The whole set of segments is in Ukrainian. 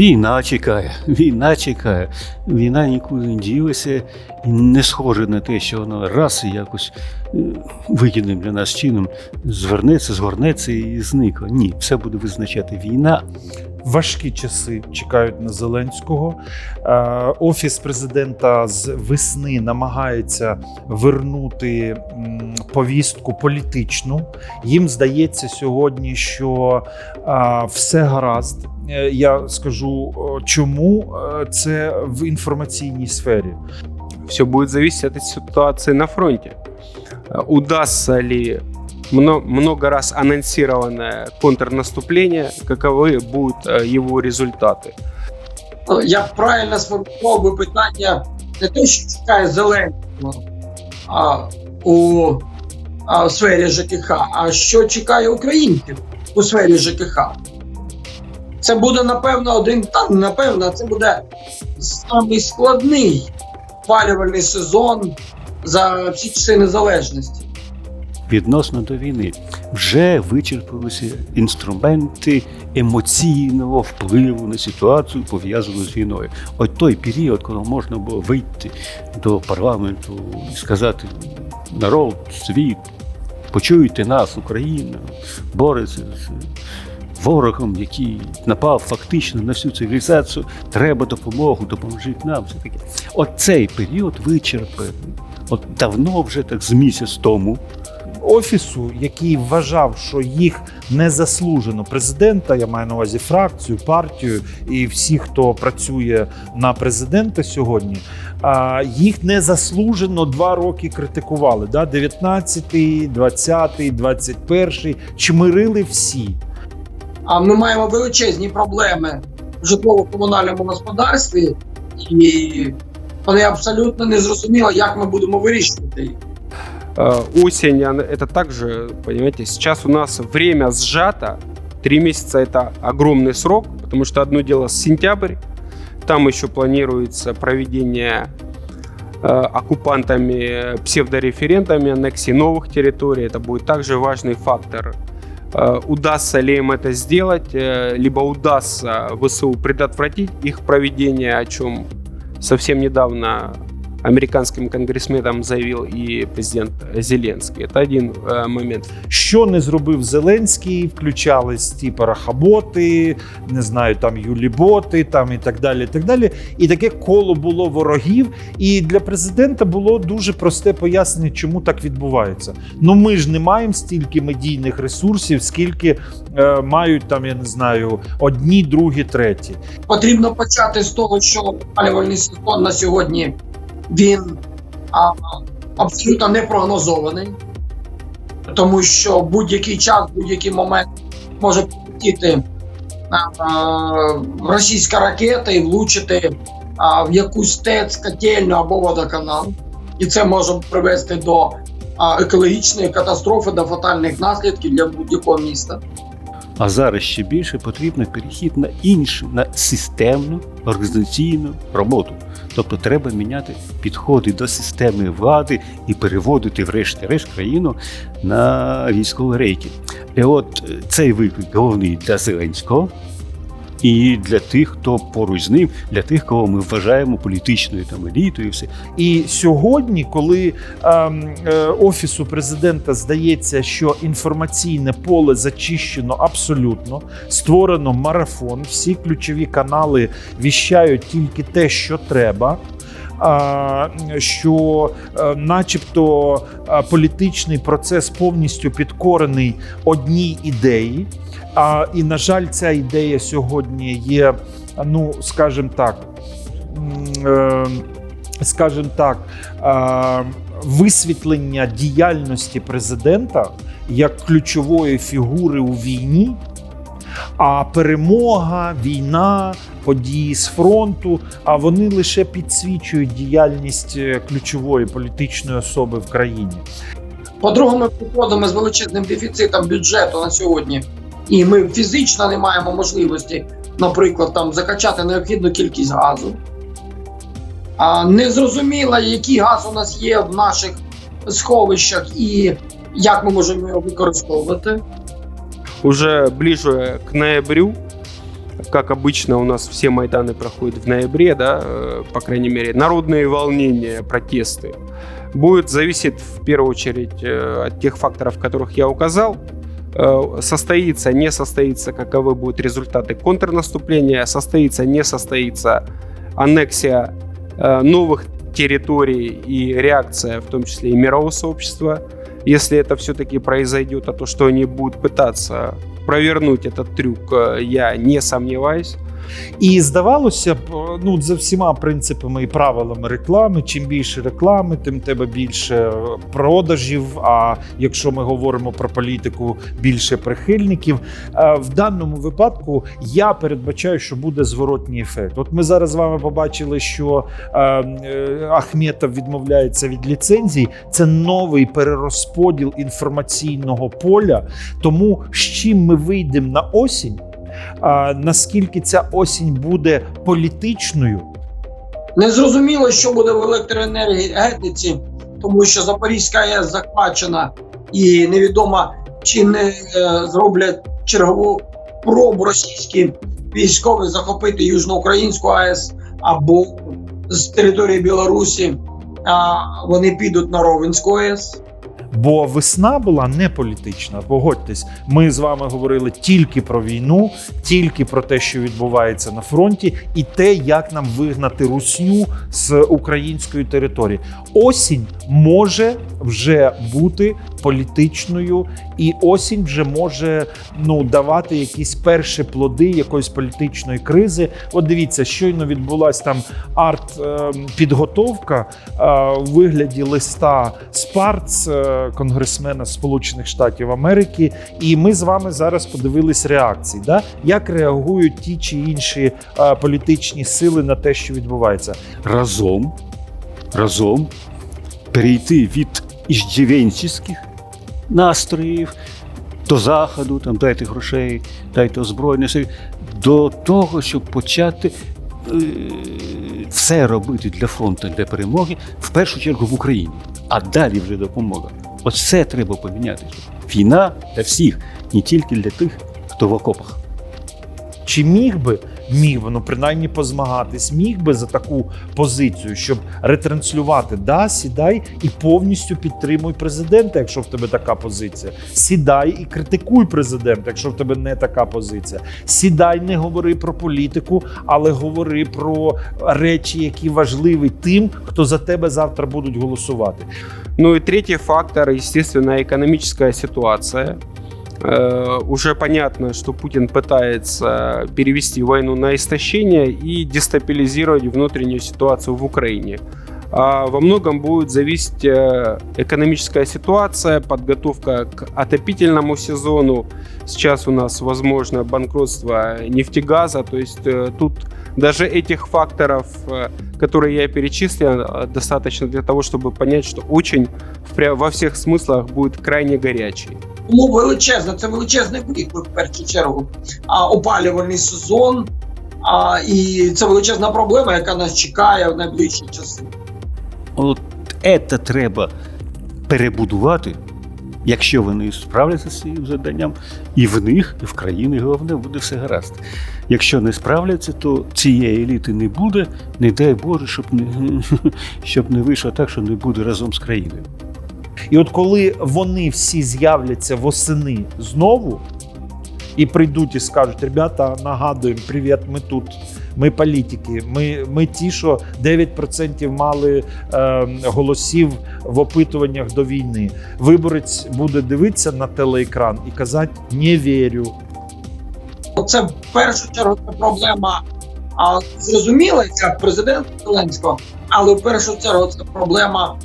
Війна чекає, війна чекає. Війна нікуди не ділася і не схоже на те, що вона раз і якось е, вигідним для нас чином звернеться, згорнеться і зникла. Ні, все буде визначати війна. Важкі часи чекають на Зеленського. Е, Офіс президента з весни намагається вернути повістку політичну. Їм здається сьогодні, що е, все гаразд. Е, Я скажу, е, чому Е, це в інформаційній сфері. Все будет зависеть от ситуации на фронте. Э, Удастся ли мно- много раз анонсированное контрнаступление, каковы будут э, его результаты. Ну, Я б правильно сформував би питання не те, що чекає Зеленського а, у а, в сфері ЖКХ, а що чекає українців у сфері ЖКХ. Це буде, напевно, один та напевно, це буде самий складний опалювальний сезон за всі часи незалежності. Відносно до війни вже вичерпалися інструменти емоційного впливу на ситуацію, пов'язану з війною. От той період, коли можна було вийти до парламенту і сказати: народ, світ, почуйте нас, Україна, бореться з ворогом, який напав фактично на всю цивілізацію. Треба допомогу, допоможіть нам. Все таке. От цей період вичерпаний. От давно вже так з місяць тому. Офісу, який вважав, що їх незаслужено президента, я маю на увазі фракцію, партію і всі, хто працює на президента сьогодні, а, їх незаслужено два роки критикували. Да? 19-й, 20-й, 21-й, чмирили всі. А ми маємо величезні проблеми в житлово-комунальному господарстві, і вони абсолютно не зрозуміло, як ми будемо вирішувати їх. Э, Осень, она- это также, понимаете, сейчас у нас время сжато. Три месяца это огромный срок, потому что одно дело сентябрь, там еще планируется проведение э, оккупантами, псевдореферентами аннексии новых территорий. Это будет также важный фактор. Э, Удастся ли им это сделать, э, либо удастся ВСУ предотвратить их проведение, о чем совсем недавно американским конгрессменам заявил и президент Зеленский. Это один э, момент. Що не зробив Зеленський, включались ті парахаботи, не знаю, там юліботи, там і так далі. І так далі. І таке коло було ворогів. І для президента було дуже просте пояснення, чому так відбувається. Ну ми ж не маємо стільки медійних ресурсів, скільки е, мають там, я не знаю, одні, другі, треті. Потрібно почати з того, що опалювальний сезон на сьогодні він а, абсолютно не прогнозований, тому що будь-який час, будь-який момент може полетіти російська ракета і влучити а, в якусь ТЕЦ, котельню або водоканал. І це може привести до а, екологічної катастрофи, до фатальних наслідків для будь-якого міста. А зараз ще більше потрібно перехід на іншу, на системну організаційну роботу. Тобто треба міняти підходи до системи влади і переводити, врешті-решт, країну на військові рейки. І от е, цей виклик головний для Зеленського і для тих, хто поруч з ним, для тих, кого ми вважаємо політичною там елітою, і все. І сьогодні, коли е, е, офісу президента здається, що інформаційне поле зачищено абсолютно, створено марафон, всі ключові канали віщають тільки те, що треба. Що, е, начебто, е, політичний процес повністю підкорений одній ідеї. А, і, на жаль, ця ідея сьогодні є, ну скажімо так, е, скажімо так, висвітлення діяльності президента як ключової фігури у війні. А перемога, війна, події з фронту, а вони лише підсвічують діяльність е, ключової політичної особи в країні. По-друге, ми приходимо з величезним дефіцитом бюджету на сьогодні, і ми фізично не маємо можливості, наприклад, там закачати необхідну кількість газу. А незрозуміло, який газ у нас є в наших сховищах і як ми можемо його використовувати. Уже ближе к ноябрю как обычно у нас все Майданы проходят в ноябре, да, э, по крайней мере, народные волнения, протесты, будет зависеть в первую очередь э, от тех факторов, которых я указал. Э, Состоится, не состоится, каковы будут результаты контрнаступления, состоится, не состоится аннексия новых территорий и реакция, в том числе и мирового сообщества, если это все-таки произойдет, а то, что они будут пытаться провернуть этот трюк, э, я не сомневаюсь. І здавалося б, ну за всіма принципами і правилами реклами, чим більше реклами, тим тебе більше продажів. А якщо ми говоримо про політику, більше прихильників. Е, В даному випадку я передбачаю, що буде зворотній ефект. От ми зараз з вами побачили, що е, е, Ахметов відмовляється від ліцензій. Це новий перерозподіл інформаційного поля. Тому з чим ми вийдемо на осінь. Наскільки ця осінь буде політичною, Незрозуміло, що буде в електроенергетиці, тому що Запорізька АЕС захвачена і невідомо, чи не е, зроблять чергову пробу російські військові захопити Южноукраїнську АЕС або з території Білорусі а, вони підуть на Ровенську АЕС. Бо весна була не політична. Погодьтесь, ми з вами говорили тільки про війну, тільки про те, що відбувається на фронті, і те, як нам вигнати русню з української території. Осінь може вже бути політичною, і осінь вже може ну давати якісь перші плоди якоїсь політичної кризи. От дивіться, щойно відбулася там арт-підготовка у вигляді листа Спарц, е, конгресмена Сполучених Штатів Америки. І ми з вами зараз подивились реакції, да? як реагують ті чи інші е, політичні сили на те, що відбувається. разом, разом перейти від іждівенських настроїв до заходу, там дайте грошей, дайте озброєння, до того, щоб почати е, все робити для фронту, для перемоги, в першу чергу в Україні, а далі вже допомога. Оце треба поміняти. Війна для всіх, не тільки для тих, хто в окопах. Чи міг би міг ну принаймні позмагатись, міг би за таку позицію, щоб ретранслювати да, сідай і повністю підтримуй президента, якщо в тебе така позиція. Сідай і критикуй президента, якщо в тебе не така позиція. Сідай, не говори про політику, але говори про речі, які важливі тим, хто за тебе завтра будуть голосувати. Ну и третий фактор, естественно, экономическая ситуация. Э, Уже понятно, что Путин пытается перевести войну на истощение и дестабилизировать внутреннюю ситуацию в Украине. А во многом будет зависеть э, экономическая ситуация, подготовка к отопительному сезону. Сейчас у нас возможно банкротство нефтегаза, то есть э, тут даже этих факторов, которые я перечислил, достаточно для того, чтобы понять, что очень во всех смыслах будет крайне горячий. Тому величезне, це величезний виклик в першу чергу. А опалювальний сезон, а, і це величезна проблема, яка нас чекає в найближчі часи. От це треба перебудувати, якщо вони справляться з цим завданням, і в них, і в країні, головне, буде все гаразд. Якщо не справляться, то цієї еліти не буде, не дай Боже, щоб не, щоб не вийшло так, що не буде разом з країною. І от коли вони всі з'являться восени знову і прийдуть і скажуть: ребята, нагадуємо, привіт, ми тут. Ми політики. Ми, ми ті, що 9% мали е, голосів в опитуваннях до війни. Виборець буде дивитися на телеекран і казати: не вірю. Це в першу чергу проблема а, зрозуміла для президента Зеленського, але в першу чергу це проблема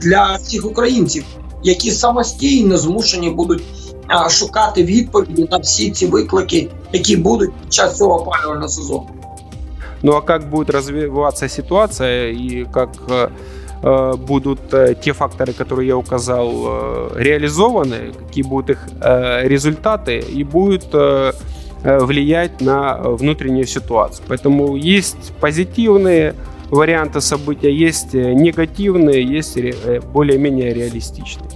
для всіх українців, які самостійно змушені будуть а, шукати відповіді на всі ці виклики, які будуть під час цього опалювального сезону. Ну а как будет развиваться ситуация и как э, э, будут э, те факторы, которые я указал, э, реализованы, какие будут их э, результаты и будет э, э, влиять на внутреннюю ситуацию. Поэтому есть позитивные варианты события, есть э, негативные, есть ре- э, более-менее реалистичные.